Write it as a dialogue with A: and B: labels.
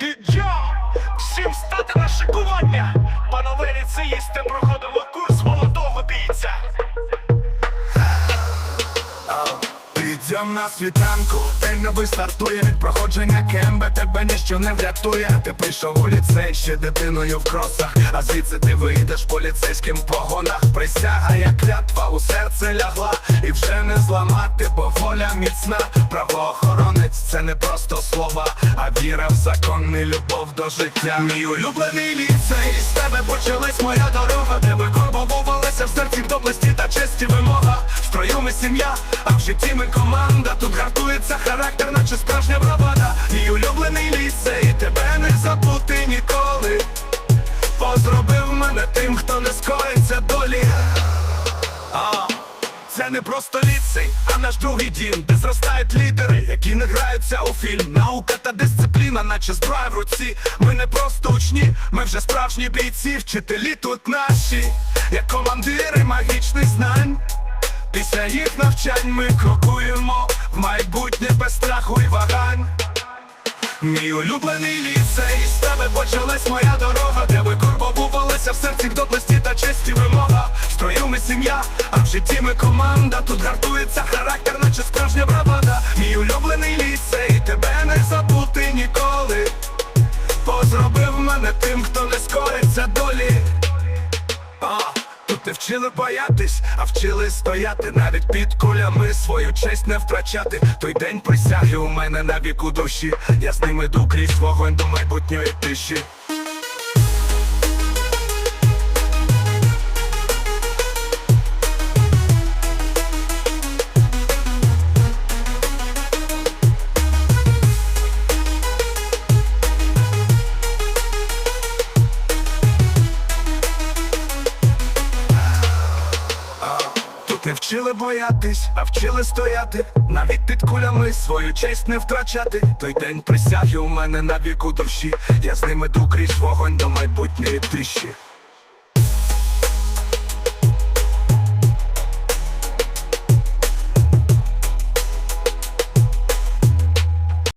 A: Дідьо! Всім стати на шикування! Панове ліцеїсти, проходимо курс молодого бійця!
B: Підйом на світанку, день новий стартує від проходження кембе, тебе ніщо не врятує. Ти прийшов у ліцей ще дитиною в кросах, а звідси ти вийдеш по ліцейським погонах. Присяга, як клятва у серце лягла, і вже не зламати, бо воля міцна. Правоохоронець це не просто слова, а віра в закон і любов до життя. Мій улюблений ліцей, з тебе почалась моя дорога, де викорбовувалася в серці доблесті та честі вимога. В строю ми сім'я, а в житті ми команда. Тут гартується характер, наче справжня не просто ліцей, а наш другий дім, де зростають лідери, які не граються у фільм. Наука та дисципліна, наче зброя в руці. Ми не просто учні, ми вже справжні бійці. Вчителі тут наші, як командири магічних знань. Після їх навчань ми крокуємо в майбутнє без страху і вагань. Мій улюблений ліцей, з тебе почалась моя дорога, де викорбовувалися в серці доблесті та честі вимога. Строю ми сім'я, в житті ми команда. Тут гартується характер, наче справжня бравада. Мій улюблений ліцей, тебе не забути ніколи. Позробив мене тим, хто не скориться долі. А, тут не вчили боятись, а вчили стояти навіть під кулями свою честь не втрачати. Той день присяги у мене на віку душі. Я з ним іду крізь вогонь до майбутньої тиші. Не вчили боятись, а вчили стояти. Навіть під кулями свою честь не втрачати. Той день присяги у мене на віку душі. Я з ними іду крізь вогонь до майбутньої тиші.